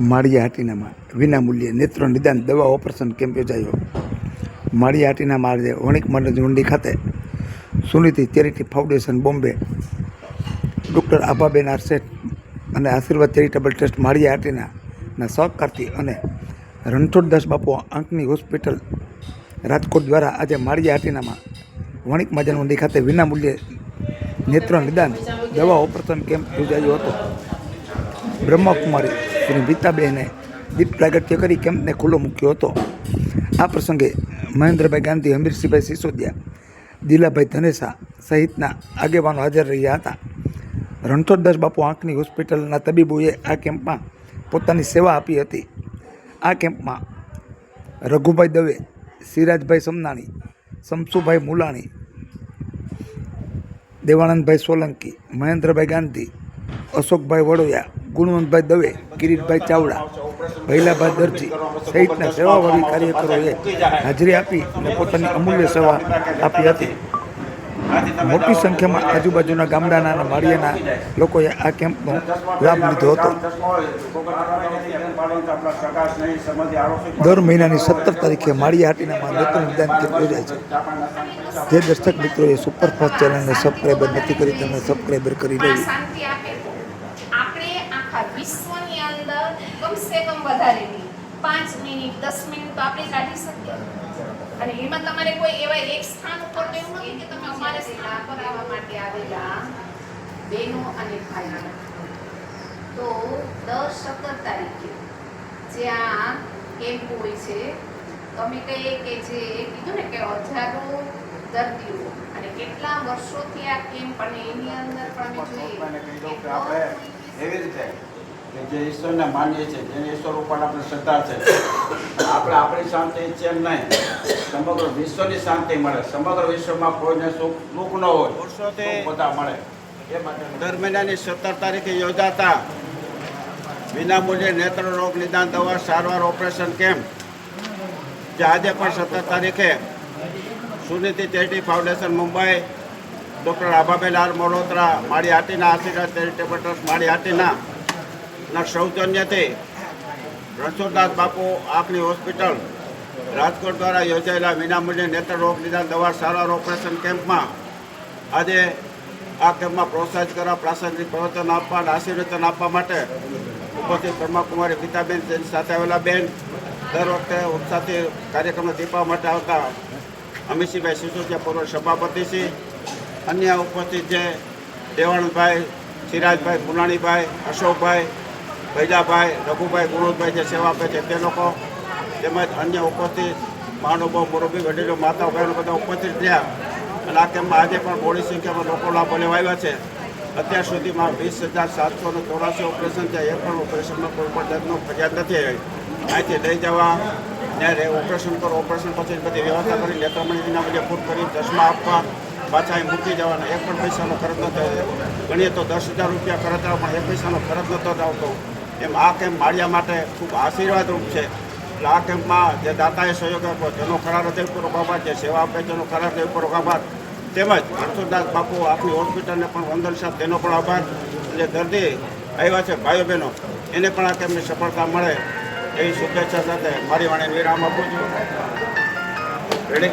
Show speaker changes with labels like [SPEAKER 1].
[SPEAKER 1] માળિયા હાટીનામાં વિનામૂલ્યે નેત્ર નિદાન દવા ઓપરેશન કેમ્પ યોજાયો. માળિયા હાટીનામાં આજે વણિક મંડળ ઊંડી ખાતે Suniti charity foundation Bombay, doctor Abhaben આરસેટ અને આશીર્વાદ ચેરિટેબલ ટ્રસ્ટ માળિયા હાટીનાના સહકારથી અને રણછોડદાસ બાપુ આંખની હોસ્પિટલ રાજકોટ દ્વારા આજે માળિયા હાટીનામાં વણિક મજાનવંડી ખાતે વિનામૂલ્યે નેત્ર નિદાન દવા ઓપરેશન કેમ્પ યોજાયો હતો. બ્રહ્માકુમારી શ્રી રીતાબેને દીપ પ્રાગટ્ય કરી કેમ્પને ખુલ્લો મૂક્યો હતો. આ પ્રસંગે મહેન્દ્રભાઈ ગાંધી હમીરસિંહભાઈ સિસોદિયા, દિલાભાઈ ધનેસા સહિતના આગેવાનો હાજર રહ્યા હતા. રણછોડદાસ બાપુ આંખની હોસ્પિટલના તબીબોએ આ કેમ્પમાં પોતાની સેવા આપી હતી. આ કેમ્પમાં રઘુભાઈ દવે, સિરાજભાઈ સમનાણી, શમસુભાઈ મુલાણી, દેવાનંદભાઈ સોલંકી, મહેન્દ્રભાઈ ગાંધી, અશોકભાઈ વડોયા ગુણવંતભાઈ દવે, કિરીટભાઈ ચાવડા, ભૈલાભાઈ દરજી સહિતના સેવાભાવી કાર્યકરોએ હાજરી આપી અને પોતાની અમૂલ્ય સેવા આપી હતી. મોટી સંખ્યામાં આજુબાજુના ગામડાના અને માળિયાના લોકોએ આ કેમ્પનો લાભ લીધો હતો. દર મહિનાની સત્તર તારીખે માળિયા હાટીનામાં નેત્ર નિદાન કેમ્પ યોજાય છે. જે દર્શક મિત્રોએ સુપરફાસ્ટ ચેનલને સબસ્ક્રાઈબર નથી કરી તેમને સબસ્ક્રાઈબર કરી લેવી
[SPEAKER 2] શાંતિ આપે આપણે આખા વિશ્વની અંદર કમ વધારેની પાંચ મિનિટ દસ મિનિટ તો આપણે કાઢી શકીએ. અને એમાં તમારે કોઈ એવા એક સ્થાન ઉપર એવું નથી કે તમે અમારે સ્થાન પર આવવા માટે આવેલા બહેનો અને ભાઈઓ. તો દર સત્તર તારીખે જે આ કેમ્પ હોય છે તમે કહીએ કે જે કીધું ને કે હજારો દર્દીઓ અને કેટલા વર્ષોથી આ કેમ્પ અને એની અંદર પણ જોઈએ.
[SPEAKER 3] એવી રીતે કે જે ઈશ્વરને માનીએ છીએ જેને ઈશ્વર ઉપર આપણે શ્રદ્ધા છે. આપણે આપણી શાંતિ ઈચ્છીએ એમ નહીં. સમગ્ર વિશ્વની શાંતિ મળે. સમગ્ર વિશ્વમાં કોઈને સુખ દુઃખ ન હોય બધા મળે. એ માટે દર મહિનાની સત્તર તારીખે યોજાતા વિનામૂલ્યે નેત્ર રોગ નિદાન દવા સારવાર ઓપરેશન કેમ્પ જે આજે પણ સત્તર તારીખે Sunidhi charity foundation Mumbai doctor Abhaben R Malhotra Mali Hatina Ashirwad charitable trust માળી હાટીના ના સૌજન્યતે રણછોડદાસ બાપુ આંખની હોસ્પિટલ રાજકોટ દ્વારા યોજાયેલા વિનામૂલ્ય નેત્ર રોગ નિદાન દવા સારવાર ઓપરેશન કેમ્પમાં આજે આ કેમ્પમાં પ્રોત્સાહિત કરવા, પ્રાસંગિક પ્રવચન આપવા અને આશીર્વચન આપવા માટે ઉપસ્થિત બ્રહ્માકુમારી ગીતાબેન તેની સાથે આવેલા બેન દર વખતે ઉત્સાહથી કાર્યક્રમને દીપવા માટે આવતા અમિતસિંહભાઈ સિસોદિયા પૂર્વ સભાપતિશ્રી અન્ય ઉપસ્થિત જે દેવાણભાઈ સિરાજભાઈ પુનાણીભાઈ અશોકભાઈ ભૈજાભાઈ રઘુભાઈ, ગુણોદભાઈ જે સેવા આપે છે તે લોકો તેમજ અન્ય ઉપસ્થિત મહાનુભાવ, મુરબી વડીલો માતાઓ બહેનો બધા ઉપસ્થિત રહ્યા. અને આ કેમ્પમાં આજે પણ મોડી સંખ્યામાં લોકો લાભો લેવા આવ્યા છે. અત્યાર સુધીમાં વીસ હજાર સાતસો ને ચોરાસી ઓપરેશન છે એ પણ ઓપરેશનમાં કોઈ પણ જાતનો ફરિયાદ નથી આવી. અહીંથી લઈ જવા ત્યારે ઓપરેશન કરો, ઓપરેશન પછી બધી વ્યવસ્થા કરી નેત્રમણીના બધે ફૂટ કરી, ચશ્મા આપવા, પાછા એ મૂકી જવાના. એક પણ પૈસાનો ખર્ચ થયો ગણીએ તો દસ હજાર રૂપિયા ખર્ચ આવે પણ એક પૈસાનો ખર્ચ નહોતો આવતો. એમ આ કેમ્પ માળિયા માટે ખૂબ આશીર્વાદરૂપ છે. એટલે આ કેમ્પમાં જે દાતાએ સહયોગ આપ્યો તેનો ખરા હૃદયપૂર્વક આભાર જે સેવા આપે તેનો એ હૃદયપૂર્વક આભાર તેમજ હર્ષદાસ બાપુ આપણી હોસ્પિટલને પણ વંદન સાહેબ તેનો પણ આભાર જે દર્દી આવ્યા છે, ભાઈઓ બહેનો, એને પણ આ કેમ્પની સફળતા મળે એવી શુભેચ્છા સાથે મારી વાણીને વિરામ આપું છું. રેડી